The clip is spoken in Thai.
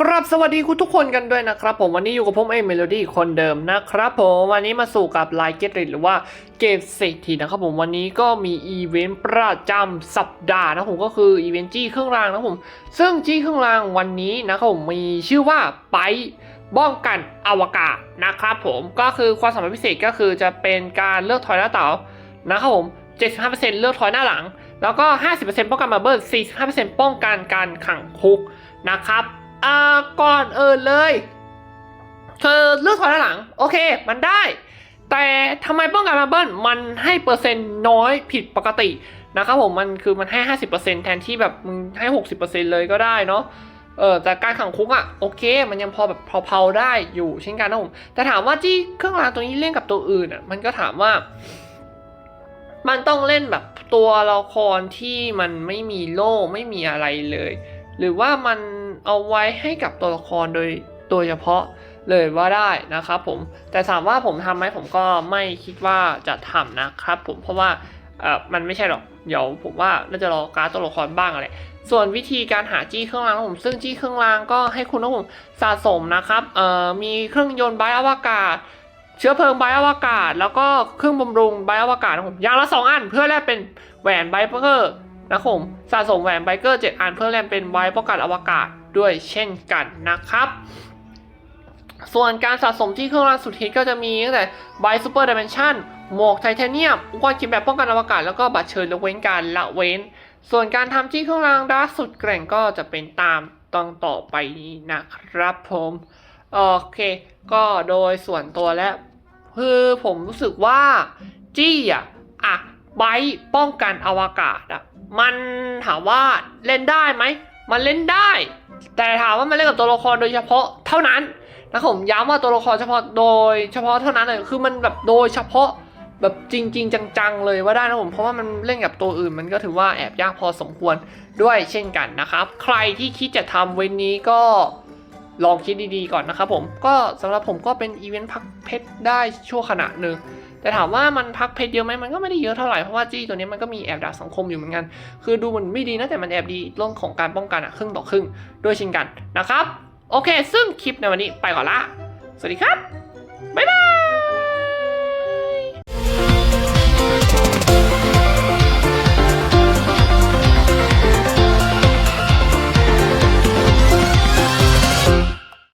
กรับสวัสดีคุณทุกคนกันด้วยนะครับผมวันนี้อยู่กับผมเองเมโลดี้คนเดิมนะครับผมวันนี้มาสู่กับไลน์เกตหรือว่าเกมเศรษฐีนะครับผมวันนี้ก็มีอีเวนต์ประจำสัปดาห์นะผมก็คืออีเวนต์จี้เครื่องรางนะผมซึ่งจี้เครื่องรางวันนี้นะครับผมมีชื่อว่าไปบ้องกันอวกาศนะครับผมก็คือความสามารถพิเศษก็คือจะเป็นการเลือกถอยหน้าเต๋านะครับผม75%เลือกถอยหน้าหลัง แล้วก็ 50%ป้องกันมาเบิร์45%ป้องกันการขังคุกนะครับ อ่าก่อนเอินเลยคือเลือกถอยหน้าหลัง โอเค มันได้ แต่ทำไมป้องกันมาเบิ้ลมันให้เปอร์เซ็นต์น้อยผิดปกตินะครับผมมันคือมันให้ 50%แทนที่แบบมึงให้ 60%เลยก็ได้เนาะเออแต่การขังคุกอะโอเค มันยังพอแบบเผาๆได้อยู่เช่นกันนะผมแต่ถามว่าที่เครื่องรางตัวนี้เล่นกับตัวอื่นอะมันก็ถามว่า มันต้องเล่นแบบตัวละครที่มันไม่มีโล่ไม่มีอะไรเลย หรือว่ามัน เอาไว้ให้กับตัวละครโดยโดยเฉพาะเลยว่าได้นะครับผมแต่ถามว่าผมทำไหมผมก็ไม่คิดว่าจะทำนะครับผมเพราะว่าเออมันไม่ใช่หรอกเดี๋ยวผมว่าน่าจะรอการตัวละครบ้างอะไรส่วนวิธีการหาจี้เครื่องรางของผมซึ่งจี้เครื่องรางก็ให้คุณนะผมสะสมนะครับเอ่อมีเครื่องยนต์ไบอวกาศ เชื้อเพลิงไบอวกาศ แล้วก็เครื่องบำรุงไบอวกาศนะผมอย่างละสองอันเพื่อแลกเป็นแหวนไบเกอร์นะครับผมสะสมแหวนไบเกอร์7อันเพื่อแลกเป็นไบป้องกันอวกาศ ด้วยเช่นกันนะครับ ส่วนการสะสมที่เครื่องรางสุดฮิตก็จะมีตั้งแต่ไบซูเปอร์ดิเมนชันหมวกไทเทเนียมอุปกรณ์คิดแบบป้องกันอวกาศแล้วก็บัตรเชิญยกเว้นการละเว้น ส่วนการทำที่เครื่องรางดาสุดแกร่งก็จะเป็นตามตอนต่อไปนี้นะครับผมโอเค ก็โดยส่วนตัวแล้วคือผมรู้สึกว่าจี้อะอะไบท์ป้องกันอวกาศอะมันถามว่าเล่นได้ไหม มันเล่นได้ แต่ถามว่ามันเล่นกับตัวละครโดยเฉพาะเท่านั้นนะผมย้ำว่าตัวละครเฉพาะโดยเฉพาะเท่านั้นเลยคือมันแบบโดยเฉพาะแบบจริง ๆ จังๆเลยว่าได้นะผมเพราะว่ามันเล่นกับตัวอื่น มันก็ถือว่าแอบยากพอสมควรด้วยเช่นกันนะครับ ใครที่คิดจะทำเว้นนี้ก็ลองคิดดีๆก่อนนะครับผมก็สำหรับผมก็เป็นอีเวนต์พักเพชรได้ชั่วขณะหนึ่ง แต่ถามว่ามันพักเพชรเยอะไหมมันก็ไม่ได้เยอะเท่าไหร่เพราะว่าจี้ตัวนี้มันก็มีแอบด่าสังคมอยู่เหมือนกัน คือดูมันไม่ดีนะแต่มันแอบดีเรื่องของการป้องกันอะครึ่งต่อครึ่งด้วยเช่นกันนะครับ โอเค ซึ่งคลิปในวันนี้ไปก่อนละ สวัสดีครับบ๊ายบาย